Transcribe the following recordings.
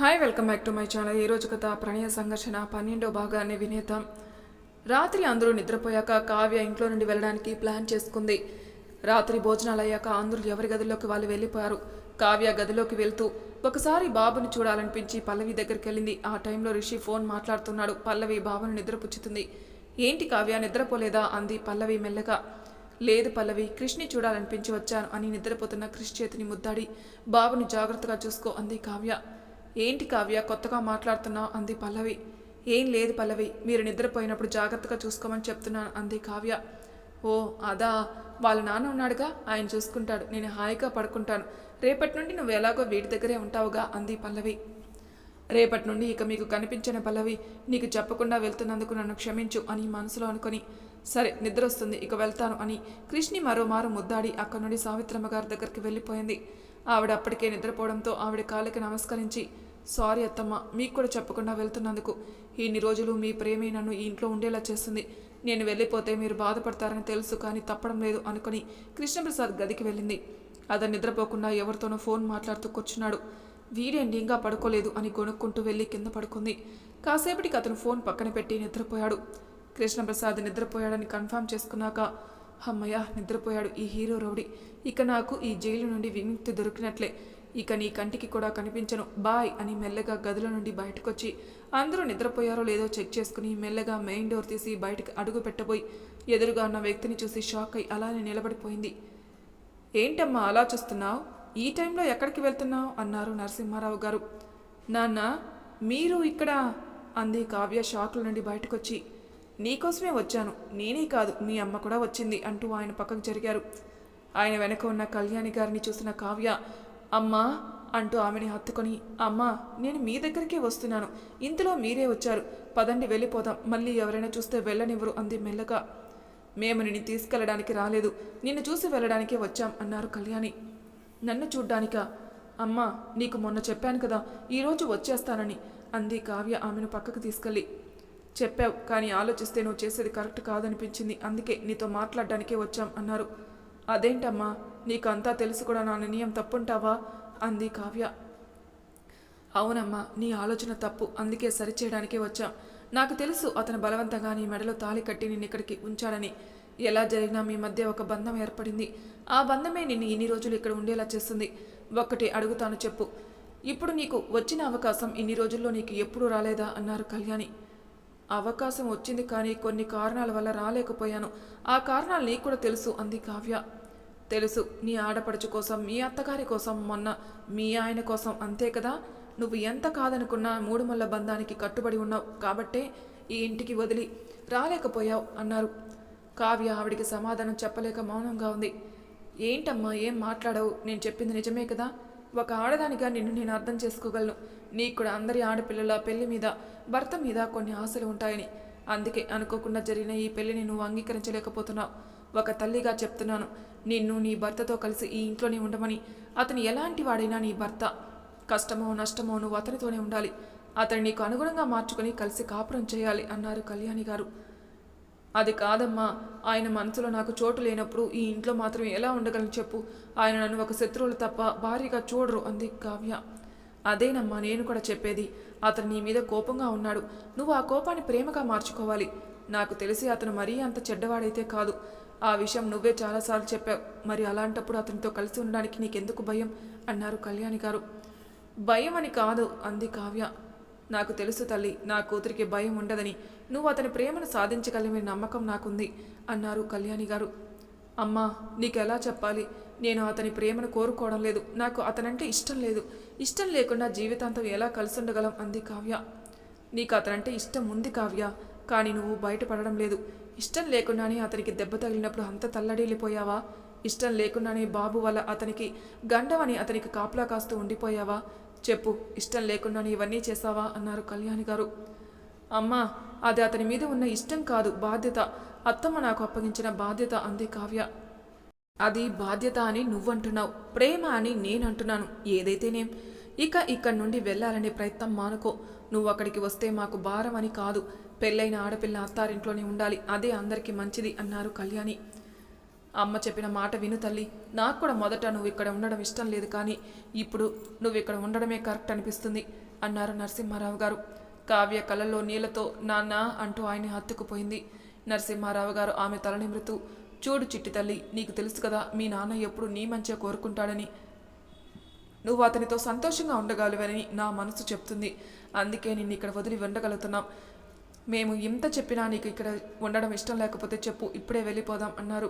Hi welcome back to my channel ఈరోజు కథ ప్రణయ సంఘర్షణ పన్నెండో భాగాన్ని వినేద్దాం. రాత్రి అందరూ నిద్రపోయాక కావ్య ఇంట్లో నుండి వెళ్ళడానికి ప్లాన్ చేసుకుంది. రాత్రి భోజనాలు అయ్యాక అందరూ ఎవరి గదిలోకి వాళ్ళు వెళ్ళిపోయారు. కావ్య గదిలోకి వెళ్తూ ఒకసారి బాబుని చూడాలనిపించి పల్లవి దగ్గరికి వెళ్ళింది. ఆ టైంలో రిషి ఫోన్ మాట్లాడుతున్నాడు. పల్లవి బాబును నిద్రపుచ్చుతుంది. ఏంటి కావ్య నిద్రపోలేదా? అంది పల్లవి మెల్లగా. లేదు పల్లవి కృష్ణి చూడాలనిపించి వచ్చాను అని నిద్రపోతున్న కృష్ణ చేతిని ముద్దాడి బాబుని జాగ్రత్తగా చూసుకో అంది కావ్య. ఏంటి కావ్య కొత్తగా మాట్లాడుతున్నావు? అంది పల్లవి. ఏం లేదు పల్లవి మీరు నిద్రపోయినప్పుడు జాగ్రత్తగా చూసుకోమని చెప్తున్నాను అంది కావ్య. ఓ అదా. వాళ్ళ నాన్న ఉన్నాడుగా ఆయన చూసుకుంటాడు. నేను హాయిగా పడుకుంటాను. రేపటి నుండి నువ్వు ఎలాగో వీడి దగ్గరే ఉంటావుగా అంది పల్లవి. రేపటి నుండి ఇక మీకు కనిపించిన పల్లవి నీకు చెప్పకుండా వెళ్తున్నందుకు నన్ను క్షమించు అని మనసులో అనుకొని సరే నిద్ర వస్తుంది ఇక వెళ్తాను అని కృష్ణి మరోమారు ముద్దాడి అక్కడి నుండి సావిత్రమ్మ గారి దగ్గరికి వెళ్ళిపోయింది. ఆవిడ అప్పటికే నిద్రపోవడంతో ఆవిడ కాళ్ళకి నమస్కరించి సారీ అత్తమ్మ మీకు కూడా చెప్పకుండా వెళ్తున్నందుకు. ఇన్ని రోజులు మీ ప్రేమే నన్ను ఈ ఇంట్లో ఉండేలా చేస్తుంది. నేను వెళ్ళిపోతే మీరు బాధపడతారని తెలుసు కానీ తప్పడం లేదు అనుకుని కృష్ణప్రసాద్ గదికి వెళ్ళింది. అతను నిద్రపోకుండా ఎవరితోనో ఫోన్ మాట్లాడుతూ కూర్చున్నాడు. వీడేంటి ఇంకా పడుకోలేదు అని కొనుక్కుంటూ వెళ్ళి కింద పడుకుంది. కాసేపటికి అతను ఫోన్ పక్కన పెట్టి నిద్రపోయాడు. కృష్ణప్రసాద్ నిద్రపోయాడని కన్ఫర్మ్ చేసుకున్నాక అమ్మయ్య నిద్రపోయాడు ఈ హీరో రౌడీ. ఇక నాకు ఈ జైలు నుండి విముక్తి దొరికినట్లే. ఇక నీ కంటికి కూడా కనిపించను. బాయ్ అని మెల్లగా గదిలో నుండి బయటకొచ్చి అందరూ నిద్రపోయారో లేదో చెక్ చేసుకుని మెల్లగా మెయిన్ డోర్ తీసి బయటకు అడుగు పెట్టబోయి ఎదురుగా ఉన్న వ్యక్తిని చూసి షాక్ అయి అలానే నిలబడిపోయింది. ఏంటమ్మా అలా చూస్తున్నావు? ఈ టైంలో ఎక్కడికి వెళ్తున్నావు? అన్నారు నరసింహారావు గారు. నాన్న మీరు ఇక్కడ అంది కావ్య షాక్ల నుండి బయటకొచ్చి. నీకోసమే వచ్చాను. నేనే కాదు మీ అమ్మ కూడా వచ్చింది అంటూ ఆయన పక్కకు జరిగారు. ఆయన వెనక ఉన్న కళ్యాణి గారిని చూసిన కావ్య అమ్మా అంటూ ఆమెని హత్తుకొని అమ్మా నేను మీ దగ్గరికే వస్తున్నాను. ఇంతలో మీరే వచ్చారు. పదండి వెళ్ళిపోదాం. మళ్ళీ ఎవరైనా చూస్తే వెళ్ళనివ్వరు అంది మెల్లగా. మేము నిన్ను తీసుకెళ్ళడానికి రాలేదు. నిన్ను చూసి వెళ్ళడానికే వచ్చాం అన్నారు కళ్యాణి. నన్ను చూడ్డానికా? అమ్మా నీకు మొన్న చెప్పాను కదా ఈరోజు వచ్చేస్తానని అంది కావ్య ఆమెను పక్కకు తీసుకెళ్ళి. చెప్పావు కానీ ఆలోచిస్తే నువ్వు చేసేది కరెక్ట్ కాదనిపించింది. అందుకే నీతో మాట్లాడడానికే వచ్చాం అన్నారు. అదేంటమ్మా? నీకంతా తెలుసు కూడా నా నిర్ణయం తప్పుంటావా? అంది కావ్య. అవునమ్మా నీ ఆలోచన తప్పు. అందుకే సరిచేయడానికే వచ్చాం. నాకు తెలుసు అతను బలవంతంగా నీ మెడలో తాళి కట్టి నిన్ను ఇక్కడికి ఉంచాడని. ఎలా జరిగినా మీ మధ్య ఒక బంధం ఏర్పడింది. ఆ బంధమే నిన్ను ఇన్ని రోజులు ఇక్కడ ఉండేలా చేస్తుంది. ఒక్కటి అడుగుతాను చెప్పు. ఇప్పుడు నీకు వచ్చిన అవకాశం ఇన్ని రోజుల్లో నీకు ఎప్పుడూ రాలేదా? అన్నారు కళ్యాణి. అవకాశం వచ్చింది కానీ కొన్ని కారణాల వల్ల రాలేకపోయాను. ఆ కారణాలు నీకు కూడా తెలుసు అంది కావ్య. తెలుసు నీ ఆడపడుచు కోసం మీ అత్తగారి కోసం మొన్న మీ ఆయన కోసం అంతే కదా? నువ్వు ఎంత కాదనుకున్నా మూడుమల్ల బంధానికి కట్టుబడి ఉన్నావు. కాబట్టే ఈ ఇంటికి వదిలి రాలేకపోయావు అన్నారు. కావ్య ఆవిడికి సమాధానం చెప్పలేక మౌనంగా ఉంది. ఏంటమ్మా ఏం మాట్లాడవు? నేను చెప్పింది నిజమే కదా? ఒక ఆడదానిగా నిన్ను నేను అర్థం చేసుకోగలను. నీకు కూడా అందరి ఆడపిల్లల పెళ్ళి మీద భర్త మీద కొన్ని ఆశలు ఉంటాయని. అందుకే అనుకోకుండా జరిగిన ఈ పెళ్ళిని నువ్వు అంగీకరించలేకపోతున్నావు. ఒక తల్లిగా చెప్తున్నాను. నిన్ను నీ భర్తతో కలిసి ఈ ఇంట్లోనే ఉండమని. అతను ఎలాంటి వాడైనా నీ భర్త. కష్టమో నష్టమో నువ్వు అతనితోనే ఉండాలి. అతని నీకు అనుగుణంగా మార్చుకొని కలిసి కాపురం చేయాలి అన్నారు కళ్యాణి గారు. అది కాదమ్మా. ఆయన మనసులో నాకు చోటు లేనప్పుడు ఈ ఇంట్లో మాత్రం ఎలా ఉండగలను చెప్పు. ఆయన నన్ను ఒక శత్రువులు తప్ప భారీగా చూడరు అంది కావ్య. అదేనమ్మా నేను కూడా చెప్పేది. అతను నీ మీద కోపంగా ఉన్నాడు. నువ్వు ఆ కోపాన్ని ప్రేమగా మార్చుకోవాలి. నాకు తెలిసి అతను మరీ అంత చెడ్డవాడైతే కాదు. ఆ విషయం నువ్వే చాలాసార్లు చెప్పావు. మరి అలాంటప్పుడు అతనితో కలిసి ఉండడానికి నీకెందుకు భయం? అన్నారు కళ్యాణి గారు. భయం అని కాదు అంది కావ్య. నాకు తెలుసు తల్లి నా కూతురికి భయం ఉండదని. నువ్వు అతని ప్రేమను సాధించగలమే నమ్మకం నాకుంది అన్నారు కళ్యాణి గారు. అమ్మా నీకెలా చెప్పాలి? నేను అతని ప్రేమను కోరుకోవడం లేదు. నాకు అతనంటే ఇష్టం లేదు. ఇష్టం లేకుండా జీవితాంతం ఎలా కలిసి ఉండగలం అంది కావ్య. నీకు అతనంటే ఇష్టం ఉంది కావ్య కానీ నువ్వు బయటపడడం లేదు. ఇష్టం లేకుండానే అతనికి దెబ్బ తగిలినప్పుడు అంత తల్లడిల్లిపోయావా? ఇష్టం లేకుండానే బాబు వల్ల అతనికి గండవని అతనికి కాపలా కాస్తూ ఉండిపోయావా? చెప్పు ఇష్టం లేకుండానే ఇవన్నీ చేశావా? అన్నారు కళ్యాణి గారు. అమ్మా అది అతని మీద ఉన్న ఇష్టం కాదు బాధ్యత. అత్తమ్మ నాకు అప్పగించిన బాధ్యత అంది కావ్య. అది బాధ్యత అని నువ్వంటున్నావు ప్రేమ అని నేనంటున్నాను. ఏదైతేనేం. ఇక ఇక్కడి నుండి వెళ్ళాలనే ప్రయత్నం మానుకో. నువ్వు అక్కడికి వస్తే మాకు భారం అని కాదు. పెళ్ళైన ఆడపిల్ల అత్తారింట్లోనే ఉండాలి. అదే అందరికీ మంచిది అన్నారు కళ్యాణి. అమ్మ చెప్పిన మాట విను తల్లి. నాకు కూడా మొదట నువ్వు ఇక్కడ ఉండడం ఇష్టం లేదు కానీ ఇప్పుడు నువ్వు ఇక్కడ ఉండడమే కరెక్ట్ అనిపిస్తుంది అన్నారు నరసింహారావు గారు. కావ్య కళ్ళల్లో నీళ్ళతో నాన్న అంటూ ఆయన హత్తుకుపోయింది. నరసింహారావు గారు ఆమె తల నిమృతూ చూడు చిట్టి తల్లి నీకు తెలుసు కదా మీ నాన్న ఎప్పుడు నీ మంచిగా కోరుకుంటాడని. నువ్వు అతనితో సంతోషంగా ఉండగలవని నా మనసు చెప్తుంది. అందుకే నిన్ను ఇక్కడ వదిలి ఉండగలుగుతున్నాం మేము ఇంత చెప్పినా నీకు ఇక్కడ ఉండడం ఇష్టం లేకపోతే చెప్పు ఇప్పుడే వెళ్ళిపోదాం అన్నారు.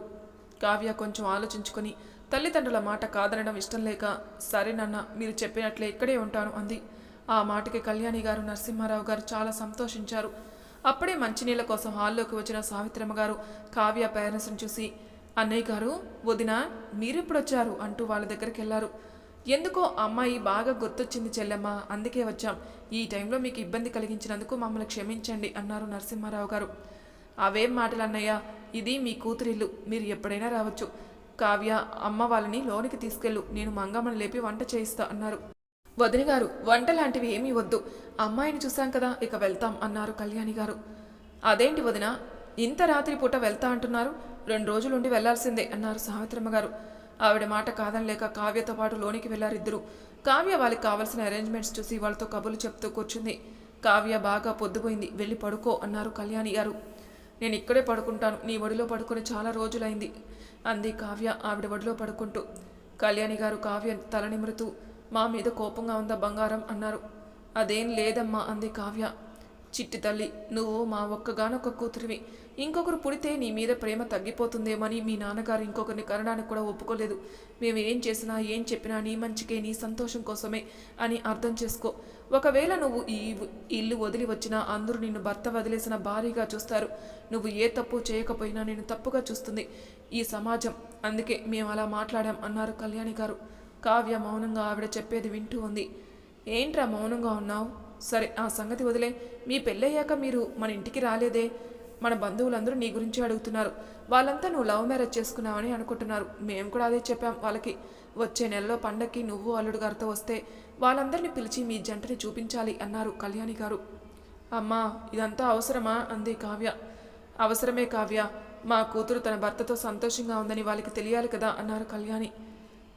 కావ్య కొంచెం ఆలోచించుకొని తల్లిదండ్రుల మాట కాదనడం ఇష్టం లేక సరే నాన్న మీరు చెప్పినట్లే ఇక్కడే ఉంటాను అంది. ఆ మాటకి కళ్యాణి గారు నరసింహారావు గారు చాలా సంతోషించారు. అప్పుడే మంచినీళ్ళ కోసం హాల్లోకి వచ్చిన సావిత్రమ్మ గారు కావ్య పేరెంట్స్ని చూసి అన్నయ్య గారు వదిన మీరెప్పుడొచ్చారు? అంటూ వాళ్ళ దగ్గరికి వెళ్ళారు. ఎందుకో అమ్మాయి బాగా గుర్తొచ్చింది చెల్లెమ్మ అందుకే వచ్చాం. ఈ టైంలో మీకు ఇబ్బంది కలిగించినందుకు మమ్మల్ని క్షమించండి అన్నారు నరసింహారావు గారు. అవేం మాటలు అన్నయ్య ఇది మీ కూతురిల్లు మీరు ఎప్పుడైనా రావచ్చు. కావ్య అమ్మ వాళ్ళని లోనికి తీసుకెళ్ళు నేను మంగమ్మని లేపి వంట చేయిస్తా అన్నారు. వదిన గారు వంట లాంటివి ఏమీ వద్దు. అమ్మాయిని చూశాం కదా ఇక వెళ్తాం అన్నారు కళ్యాణి గారు. అదేంటి వదిన ఇంత రాత్రి పూట వెళ్తా అంటున్నారు రెండు రోజులుండి వెళ్ళాల్సిందే అన్నారు సావిత్రమ్మ గారు. ఆవిడ మాట కాదనలేక కావ్యతో పాటు లోనికి వెళ్ళారు కావ్య వాళ్ళకి కావాల్సిన అరేంజ్మెంట్స్ చూసి వాళ్ళతో కబుర్లు చెప్తూ కూర్చుంది. కావ్య బాగా పొద్దుపోయింది. వెళ్ళి పడుకో అన్నారు కళ్యాణి గారు. నేను ఇక్కడే పడుకుంటాను. నీ ఒడిలో పడుకుని చాలా రోజులైంది. అంది కావ్య ఆవిడ ఒడిలో పడుకుంటూ. కళ్యాణి గారు కావ్య తలనిమురుతూ మా మీద కోపంగా ఉందా బంగారం? అన్నారు. అదేం లేదమ్మా అంది కావ్య. చిట్టి తల్లి నువ్వు మా ఒక్కగానొక్క కూతురివి. ఇంకొకరు పుడితే నీ మీద ప్రేమ తగ్గిపోతుందేమని మీ నాన్నగారు ఇంకొకరిని కనడానికి కూడా ఒప్పుకోలేదు. మేము ఏం చేసినా ఏం చెప్పినా నీ మంచికే నీ సంతోషం కోసమే అని అర్థం చేసుకో. ఒకవేళ నువ్వు ఈ ఇల్లు వదిలి వచ్చినా అందరూ నిన్ను భర్త వదిలేసిన భారీగా చూస్తారు. నువ్వు ఏ తప్పు చేయకపోయినా నేను తప్పుగా చూస్తుంది. ఈ సమాజం అందుకే మేము అలా మాట్లాడాం అన్నారు కళ్యాణి గారు. కావ్య మౌనంగా ఆవిడ చెప్పేది వింటూ ఉంది. ఏంట్రా మౌనంగా ఉన్నావు? సరే ఆ సంగతి వదిలే. మీ పెళ్ళయ్యాక మీరు మన ఇంటికి రాలేదే? మన బంధువులందరూ నీ గురించి అడుగుతున్నారు. వాళ్ళంతా నువ్వు లవ్ మ్యారేజ్ చేసుకున్నావని అనుకుంటున్నారు. మేము కూడా అదే చెప్పాం వాళ్ళకి. వచ్చే నెలలో పండక్కి నువ్వు అల్లుడు గారితో వస్తే వాళ్ళందరినీ పిలిచి మీ జంటని చూపించాలి అన్నారు కళ్యాణి గారు. అమ్మా ఇదంతా అవసరమా? అంది కావ్య. అవసరమే కావ్య. మా కూతురు తన భర్తతో సంతోషంగా ఉందని వాళ్ళకి తెలియాలి కదా? అన్నారు కళ్యాణి.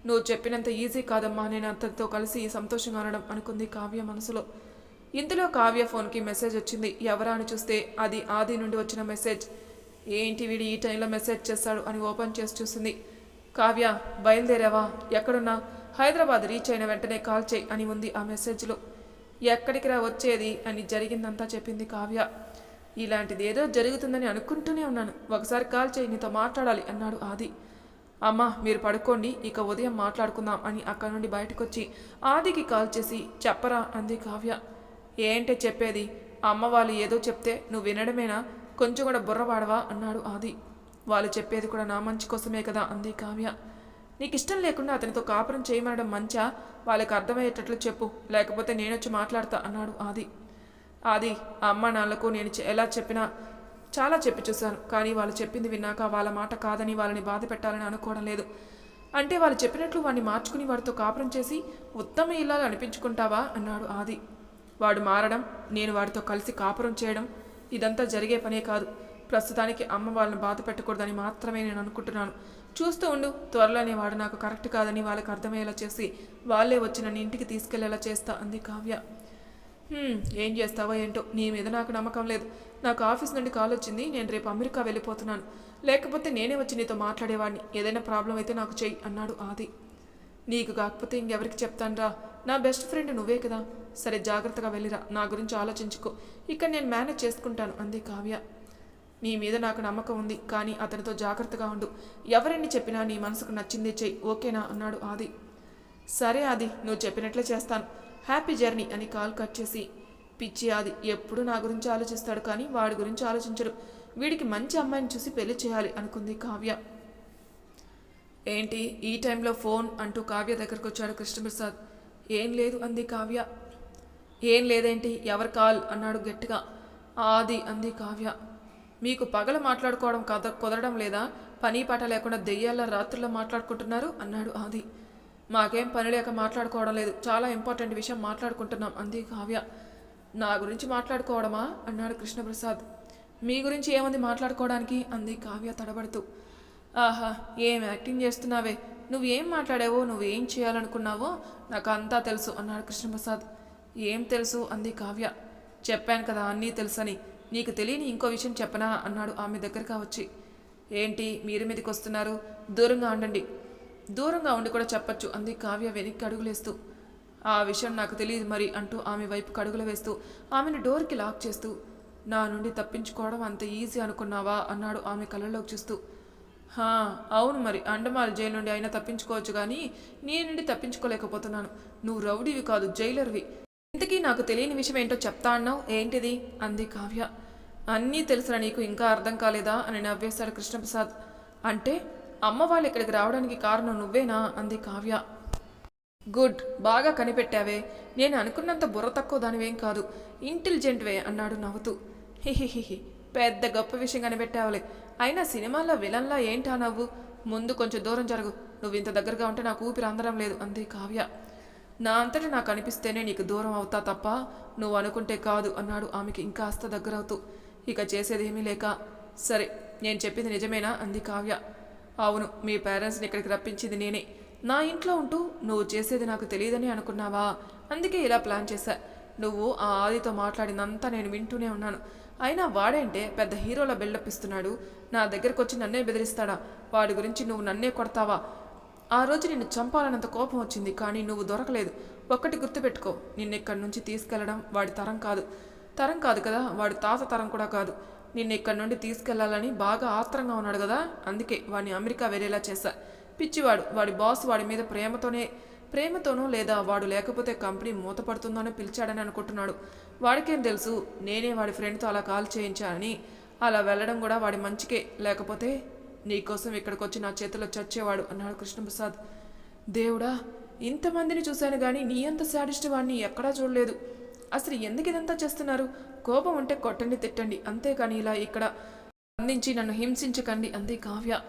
నువ్వు చెప్పినంత ఈజీ కాదమ్మా. నేను అతనితో కలిసి సంతోషంగా అనడం అనుకుంది కావ్య మనసులో. ఇంతలో కావ్య ఫోన్కి మెసేజ్ వచ్చింది. ఎవరా అని చూస్తే అది ఆది నుండి వచ్చిన మెసేజ్. ఏంటి వీడు ఈ టైంలో మెసేజ్ చేస్తాడు అని ఓపెన్ చేసి చూసింది. కావ్య బయలుదేరావా? ఎక్కడున్నా? హైదరాబాద్ రీచ్ అయిన వెంటనే కాల్ చేయి అని ఉంది ఆ మెసేజ్లో. ఎక్కడికి రా వచ్చేది అని జరిగిందంతా చెప్పింది కావ్య. ఇలాంటిది ఏదో జరుగుతుందని అనుకుంటూనే ఉన్నాను. ఒకసారి కాల్ చేయి నీతో మాట్లాడాలి అన్నాడు ఆది. అమ్మా మీరు పడుకోండి ఇక ఉదయం మాట్లాడుకుందాం అని అక్కడి నుండి బయటకొచ్చి ఆదికి కాల్ చేసి చెప్పరా అంది కావ్య. ఏంటే చెప్పేది? అమ్మ వాళ్ళు ఏదో చెప్తే నువ్వు వినడమేనా? కొంచెం కూడా బుర్రవాడవా అన్నాడు ఆది. వాళ్ళు చెప్పేది కూడా నా మంచి కోసమే కదా అంది కావ్య. నీకు ఇష్టం లేకుండా అతనితో కాపురం చేయమనడం మంచా? వాళ్ళకి అర్థమయ్యేటట్లు చెప్పు. లేకపోతే నేనొచ్చి మాట్లాడతా అన్నాడు ఆది. ఆది ఆ అమ్మ నాన్నలకు నేను ఎలా చెప్పినా చాలా చెప్పి చూశాను. కానీ వాళ్ళు చెప్పింది విన్నాక వాళ్ళ మాట కాదని వాళ్ళని బాధ పెట్టాలని అనుకోవడం లేదు. అంటే వాళ్ళు చెప్పినట్లు వాడిని మార్చుకుని వాడితో కాపురం చేసి ఉత్తమ ఇల్లాలు అనిపించుకుంటావా? అన్నాడు ఆది. వాడు మారడం నేను వాడితో కలిసి కాపురం చేయడం ఇదంతా జరిగే పనే కాదు. ప్రస్తుతానికి అమ్మ వాళ్ళని బాధ పెట్టకూడదని మాత్రమే నేను అనుకుంటున్నాను. చూస్తూ ఉండు త్వరలోనే వాడు నాకు కరెక్ట్ కాదని వాళ్ళకి అర్థమయ్యేలా చేసి వాళ్ళే వచ్చి నన్ను ఇంటికి తీసుకెళ్ళేలా చేస్తా అంది కావ్య. ఏం చేస్తావో ఏంటో నీ మీద నాకు నమ్మకం లేదు. నాకు ఆఫీస్ నుండి కాల్ వచ్చింది నేను రేపు అమెరికా వెళ్ళిపోతున్నాను. లేకపోతే నేనే వచ్చి నీతో మాట్లాడేవాడిని. ఏదైనా ప్రాబ్లం అయితే నాకు చెయ్యి అన్నాడు ఆది. నీకు కాకపోతే ఇంకెవరికి చెప్తానురా? నా బెస్ట్ ఫ్రెండ్ నువ్వే కదా. సరే జాగ్రత్తగా వెళ్ళిరా. నా గురించి ఆలోచించుకో. ఇక్కడ నేను మేనేజ్ చేసుకుంటాను అంది కావ్య. నీ మీద నాకు నమ్మకం ఉంది కానీ అతనితో జాగ్రత్తగా ఉండు. ఎవరెన్ని చెప్పినా నీ మనసుకు నచ్చిందే చెయ్యి ఓకేనా? అన్నాడు ఆది. సరే ఆది నువ్వు చెప్పినట్లే చేస్తాను. హ్యాపీ జర్నీ అని కాల్ కట్ చేసి పిచ్చి ఆది ఎప్పుడు నా గురించి ఆలోచిస్తాడు కానీ వాడి గురించి ఆలోచించడు. వీడికి మంచి అమ్మాయిని చూసి పెళ్ళి చేయాలి అనుకుంది కావ్య. ఏంటి ఈ టైంలో ఫోన్ అంటూ కావ్య దగ్గరకు వచ్చాడు కృష్ణప్రసాద్. ఏం లేదు అంది కావ్య. ఏం లేదేంటి? ఎవరు కాల్? అన్నాడు గట్టిగా. ఆది అంది కావ్య. మీకు పగల మాట్లాడుకోవడం కద కుదరడం లేదా? పని పాట లేకుండా దెయ్యాల రాత్రుల్లో మాట్లాడుకుంటున్నారు? అన్నాడు ఆది. మాకేం పని లేక మాట్లాడుకోవడం లేదు. చాలా ఇంపార్టెంట్ విషయం మాట్లాడుకుంటున్నాం అంది కావ్య. నా గురించి మాట్లాడుకోవడమా? అన్నాడు కృష్ణప్రసాద్. మీ గురించి ఏముంది మాట్లాడుకోవడానికి? అంది కావ్య తడబడుతూ. ఆహా ఏం యాక్టింగ్ చేస్తున్నావే? నువ్వేం మాట్లాడావో నువ్వేం చేయాలనుకున్నావో నాకు అంతా తెలుసు అన్నాడు కృష్ణప్రసాద్. ఏం తెలుసు? అంది కావ్య. చెప్పాను కదా అన్నీ తెలుసని. నీకు తెలియని ఇంకో విషయం చెప్పనా? అన్నాడు ఆమె దగ్గరగా వచ్చి. ఏంటి? మీరు మీదకి వస్తున్నారు? దూరంగా ఉండండి. దూరంగా ఉండి కూడా చెప్పొచ్చు అంది కావ్య వెనక్కి అడుగులేస్తూ. ఆ విషయం నాకు తెలియదు మరి అంటూ ఆమె వైపు కడుగులు వేస్తూ ఆమెను డోర్కి లాక్ చేస్తూ. నా నుండి తప్పించుకోవడం అంత ఈజీ అనుకున్నావా? అన్నాడు ఆమె కళ్ళలోకి చూస్తూ. అవును మరి. అండమాల్ జైలు నుండి అయినా తప్పించుకోవచ్చు కానీ నీ నుండి తప్పించుకోలేకపోతున్నాను. నువ్వు రౌడీవి కాదు జైలర్వి. ఇంతకీ నాకు తెలియని విషయం ఏంటో చెప్తా అన్నావు? ఏంటిది? అంది కావ్య. అన్నీ తెలుసురా నీకు ఇంకా అర్థం కాలేదా? అని నవ్వేశాడు కృష్ణప్రసాద్. అంటే అమ్మ వాళ్ళు ఇక్కడికి రావడానికి కారణం నువ్వేనా? అంది కావ్య. గుడ్ బాగా కనిపెట్టావే. నేను అనుకున్నంత బుర్ర తక్కువ దానివేం కాదు. ఇంటెలిజెంట్వే అన్నాడు నవ్వుతూ. హిహిహిహి పెద్ద గొప్ప విషయం కనిపెట్టావులే. అయినా సినిమాల్లో విలన్లా ఏంటా నవ్వు? ముందు కొంచెం దూరం జరుగు. నువ్వు ఇంత దగ్గరగా ఉంటే నాకు ఊపిరి అందడం లేదు అంది కావ్య. నా అంతటి నాకు అనిపిస్తేనే నీకు దూరం అవుతా తప్ప నువ్వు అనుకుంటే కాదు అన్నాడు ఆమెకి ఇంకాస్త దగ్గరవుతూ. ఇక చేసేదేమీ లేక సరే నేను చెప్పింది నిజమేనా? అంది కావ్య. అవును మీ పేరెంట్స్ని ఇక్కడికి రప్పించింది నేనే. నా ఇంట్లో ఉంటూ నువ్వు చేసేది నాకు తెలియదని అనుకున్నావా? అందుకే ఇలా ప్లాన్ చేశా. నువ్వు ఆ ఆదితో మాట్లాడినంతా నేను వింటూనే ఉన్నాను. అయినా వాడేంటే పెద్ద హీరోల బిల్డప్ ఇస్తున్నాడు. నా దగ్గరకు వచ్చి నన్నే బెదిరిస్తాడా? వాడి గురించి నువ్వు నన్నే కొడతావా? ఆ రోజు నిన్ను చంపాలన్నంత కోపం వచ్చింది కానీ నువ్వు దొరకలేదు. ఒక్కటి గుర్తుపెట్టుకో నిన్ను ఇక్కడి నుంచి తీసుకెళ్ళడం వాడి తరం కాదు. తరం కాదు కదా వాడి తాత తరం కూడా కాదు. నిన్ను ఇక్కడి నుండి తీసుకెళ్ళాలని బాగా ఆత్రంగా ఉన్నాడు కదా అందుకే వాడిని అమెరికా వెళ్ళేలా చేశా. పిచ్చివాడు వాడి బాస్ వాడి మీద ప్రేమతోనే ప్రేమతోనో లేదా వాడు లేకపోతే కంపెనీ మూతపడుతుందోనో పిలిచాడని అనుకుంటున్నాడు. వాడికేం తెలుసు? నేనే వాడి ఫ్రెండ్తో అలా కాల్ చేయించానని. అలా వెళ్ళడం కూడా వాడి మంచికే. లేకపోతే నీకోసం ఇక్కడికి వచ్చి నా చేతిలో చచ్చేవాడు అన్నాడు కృష్ణప్రసాద్. దేవుడా ఇంతమందిని చూశాను కానీ నీ అంత శాడిస్ట్ వాడిని ఎక్కడా చూడలేదు. అసలు ఎందుకు ఇదంతా చేస్తున్నారు? కోపం ఉంటే కొట్టండి తిట్టండి. అంతేకాని ఇలా ఇక్కడ అందించి నన్ను హింసించకండి అంది కావ్య.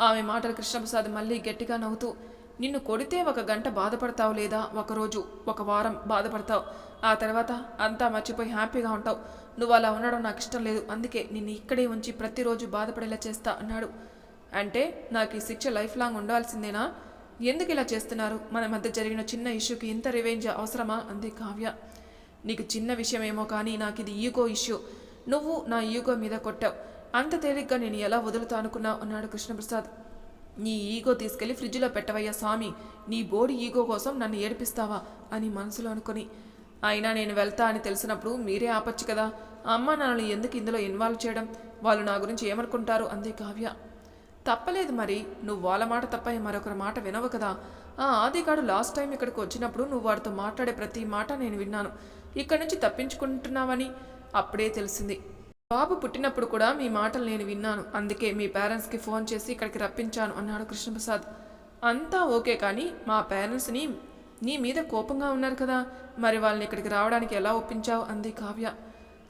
ఆమె మాటలు కృష్ణప్రసాద్ మళ్ళీ గట్టిగా నవ్వుతూ నిన్ను కొడితే ఒక గంట బాధపడతావు లేదా? ఒకరోజు ఒక వారం బాధపడతావు. ఆ తర్వాత అంతా మర్చిపోయి హ్యాపీగా ఉంటావు. నువ్వు అలా ఉండడం నాకు ఇష్టం లేదు. అందుకే నిన్ను ఇక్కడే ఉంచి ప్రతిరోజు బాధపడేలా చేస్తా అన్నాడు. అంటే నాకు ఈ శిక్ష లైఫ్ లాంగ్ ఉండాల్సిందేనా? ఎందుకు ఇలా చేస్తున్నారు? మన మధ్య జరిగిన చిన్న ఇష్యూకి ఇంత రివెంజ్ అవసరమా? అంది కావ్య. నీకు చిన్న విషయమేమో కానీ నాకు ఇది ఈగో ఇష్యూ. నువ్వు నా ఈగో మీద కొట్టావు. అంత తేలిగ్గా నేను ఎలా వదులుతా అనుకున్నావు? అన్నాడు కృష్ణప్రసాద్. నీ ఈగో తీసుకెళ్ళి ఫ్రిడ్జ్లో పెట్టవయ్యా స్వామి. నీ బోడి ఈగో కోసం నన్ను ఏడిపిస్తావా? అని మనసులో అనుకొని. అయినా నేను వెళ్తా అని తెలిసినప్పుడు మీరే ఆపచ్చు కదా. అమ్మ నన్ను ఎందుకు ఇందులో ఇన్వాల్వ్ చేయడం? వాళ్ళు నా గురించి ఏమనుకుంటారు? అందే కావ్య. తప్పలేదు మరి. నువ్వు వాళ్ళ మాట తప్ప మరొకరి మాట వినవు కదా. ఆ ఆదిగాడు లాస్ట్ టైం ఇక్కడికి వచ్చినప్పుడు నువ్వు వాడితో మాట్లాడే ప్రతి మాట నేను విన్నాను. ఇక్కడి నుంచి తప్పించుకుంటున్నావని అప్పుడే తెలిసింది. బాబు పుట్టినప్పుడు కూడా మీ మాటలు నేను విన్నాను. అందుకే మీ పేరెంట్స్కి ఫోన్ చేసి ఇక్కడికి రప్పించాను అన్నాడు కృష్ణప్రసాద్. అంతా ఓకే కానీ మా పేరెంట్స్ని నీ మీద కోపంగా ఉన్నారు కదా. మరి వాళ్ళని ఇక్కడికి రావడానికి ఎలా ఒప్పించావు? అంది కావ్య.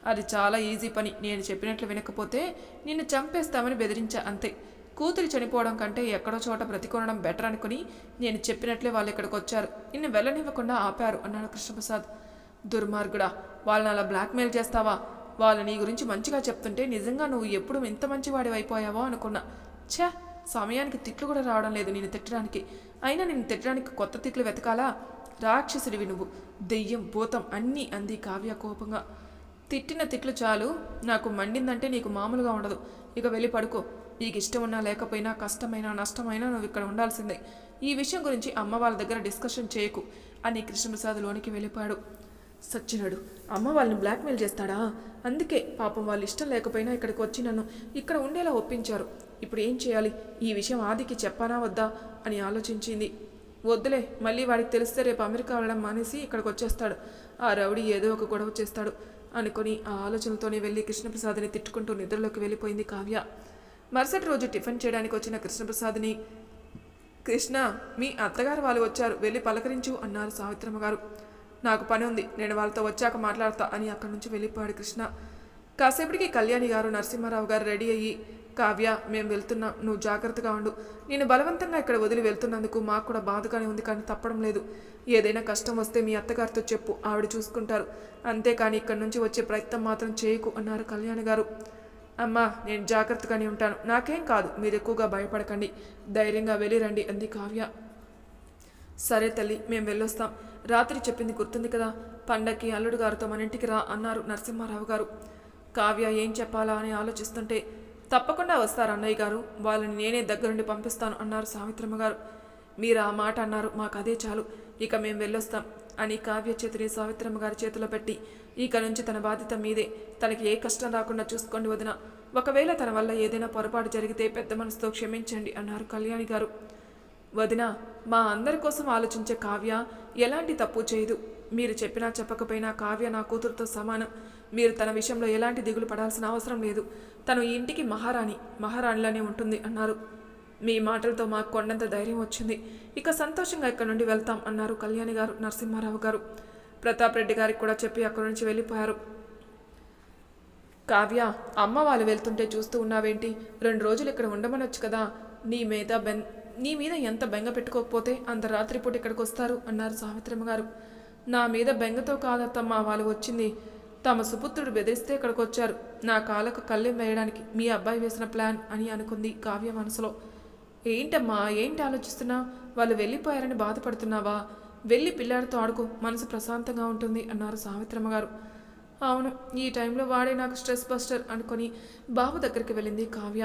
అది చాలా ఈజీ పని. నేను చెప్పినట్లు వినకపోతే నిన్ను చంపేస్తామని బెదిరించా అంతే. కూతురి చనిపోవడం కంటే ఎక్కడో చోట బ్రతికొనడం బెటర్ అనుకుని నేను చెప్పినట్లే వాళ్ళు ఇక్కడికి వచ్చారు. నిన్ను వెళ్ళనివ్వకుండా ఆపారు అన్నాడు కృష్ణప్రసాద్. దుర్మార్గుడా వాళ్ళని అలా బ్లాక్మెయిల్ చేస్తావా? వాళ్ళు నీ గురించి మంచిగా చెప్తుంటే నిజంగా నువ్వు ఎప్పుడు ఇంత మంచివాడివి అయిపోయావో అనుకున్నా. ఛా సమయానికి తిట్లు కూడా రావడం లేదు నేను తిట్టడానికి. అయినా నేను తిట్టడానికి కొత్త తిట్లు వెతకాలా? రాక్షసుడివి నువ్వు. దెయ్యం భూతం అన్నీ అంది కావ్య కోపంగా. తిట్టిన తిట్లు చాలు. నాకు మండిందంటే నీకు మామూలుగా ఉండదు. ఇక వెళ్ళి పడుకో. నీకు ఇష్టం ఉన్నా లేకపోయినా కష్టమైనా నష్టమైనా నువ్వు ఇక్కడ ఉండాల్సిందే. ఈ విషయం గురించి అమ్మ వాళ్ళ దగ్గర డిస్కషన్ చేయకు. అని కృష్ణప్రసాద్ లోనికి వెళ్ళిపోయాడు. సచ్చినాడు. అమ్మ వాళ్ళని బ్లాక్మెయిల్ చేస్తాడా? అందుకే పాపం వాళ్ళు ఇష్టం లేకపోయినా ఇక్కడికి వచ్చి నన్ను ఇక్కడ ఉండేలా ఒప్పించారు. ఇప్పుడు ఏం చేయాలి? ఈ విషయం ఆదికి చెప్పానా వద్దా? అని ఆలోచించింది. వద్దులే మళ్ళీ వాడికి తెలిస్తే రేపు అమెరికా వెళ్ళడం మానేసి ఇక్కడికి వచ్చేస్తాడు. ఆ రౌడీ ఏదో ఒక గొడవ చేస్తాడు అనుకుని ఆ ఆలోచనతోనే వెళ్ళి కృష్ణప్రసాద్ని తిట్టుకుంటూ నిద్రలోకి వెళ్ళిపోయింది కావ్య. మరుసటి రోజు టిఫిన్ చేయడానికి వచ్చిన కృష్ణప్రసాద్ని కృష్ణ మీ అత్తగారు వాళ్ళు వచ్చారు వెళ్ళి పలకరించు అన్నారు సావిత్రమ్మ గారు. నాకు పని ఉంది నేను వాళ్ళతో వచ్చాక మాట్లాడతా అని అక్కడి నుంచి వెళ్ళిపోయాడు కృష్ణ. కాసేపటికి కళ్యాణి గారు నరసింహారావు గారు రెడీ అయ్యి కావ్య మేము వెళ్తున్నాం నువ్వు జాగ్రత్తగా ఉండు. నేను బలవంతంగా ఇక్కడ వదిలి వెళ్తున్నందుకు మాకు కూడా బాధగానే ఉంది కానీ తప్పడం లేదు. ఏదైనా కష్టం వస్తే మీ అత్తగారితో చెప్పు ఆవిడ చూసుకుంటారు. అంతేకాని ఇక్కడి నుంచి వచ్చే ప్రయత్నం మాత్రం చేయకు అన్నారు కళ్యాణి గారు. అమ్మా నేను జాగ్రత్తగానే ఉంటాను. నాకేం కాదు మీరు ఎక్కువగా భయపడకండి. ధైర్యంగా వెళ్ళిరండి అంది కావ్య. సరే తల్లి మేము వెళ్ళొస్తాం. రాత్రి చెప్పింది గుర్తుంది కదా. పండక్కి అల్లుడు గారితో మన ఇంటికి రా అన్నారు నరసింహారావు గారు. కావ్య ఏం చెప్పాలా అని ఆలోచిస్తుంటే తప్పకుండా వస్తారు అన్నయ్య గారు. వాళ్ళని నేనే దగ్గరుండి పంపిస్తాను అన్నారు సావిత్రమ్మ గారు. మీరు ఆ మాట అన్నారు మాకు అదే చాలు. ఇక మేము వెళ్ళొస్తాం అని కావ్య చేతిని సావిత్రమ్మ గారి చేతిలో పెట్టి ఇక నుంచి తన బాధ్యత మీదే. తనకి ఏ కష్టం రాకుండా చూసుకోండి వదిన. ఒకవేళ తన వల్ల ఏదైనా పొరపాటు జరిగితే పెద్ద మనసుతో క్షమించండి అన్నారు కళ్యాణి గారు. వదిన మా అందరి కోసం ఆలోచించే కావ్య ఎలాంటి తప్పు చేయదు. మీరు చెప్పినా చెప్పకపోయినా కావ్య నా కూతురుతో సమానం. మీరు తన విషయంలో ఎలాంటి దిగులు పడాల్సిన అవసరం లేదు. తను ఈ ఇంటికి మహారాణి మహారాణిలానే ఉంటుంది అన్నారు. మీ మాటలతో మాకు కొండంత ధైర్యం వచ్చింది. ఇక సంతోషంగా ఇక్కడ నుండి వెళ్తాం అన్నారు కళ్యాణి గారు నరసింహారావు గారు. ప్రతాప్ రెడ్డి గారికి కూడా చెప్పి అక్కడి నుంచి వెళ్ళిపోయారు. కావ్య అమ్మ వాళ్ళు వెళ్తుంటే చూస్తూ ఉన్నావేంటి? రెండు రోజులు ఇక్కడ ఉండమనొచ్చు కదా. నీ మీద బెన్ నీ మీద ఎంత బెంగ పెట్టుకోకపోతే అంత రాత్రిపూట ఇక్కడికి వస్తారు అన్నారు సావిత్రమ్మ గారు. నా మీద బెంగతో కాదత్తమ్మా వాళ్ళు వచ్చింది. తమ సుపుత్రుడు బెదిరిస్తే ఇక్కడికి వచ్చారు నా కాలకు కళ్ళెం వేయడానికి మీ అబ్బాయి వేసిన ప్లాన్ అని అనుకుంది కావ్య మనసులో. ఏంటమ్మా ఏంటి ఆలోచిస్తున్నా? వాళ్ళు వెళ్ళిపోయారని బాధపడుతున్నావా? వెళ్ళి పిల్లాడితో ఆడుకో మనసు ప్రశాంతంగా ఉంటుంది అన్నారు సావిత్రమ్మ గారు. అవును ఈ టైంలో వాడే నాకు స్ట్రెస్ బస్టర్ అనుకొని బాబు దగ్గరికి వెళ్ళింది కావ్య.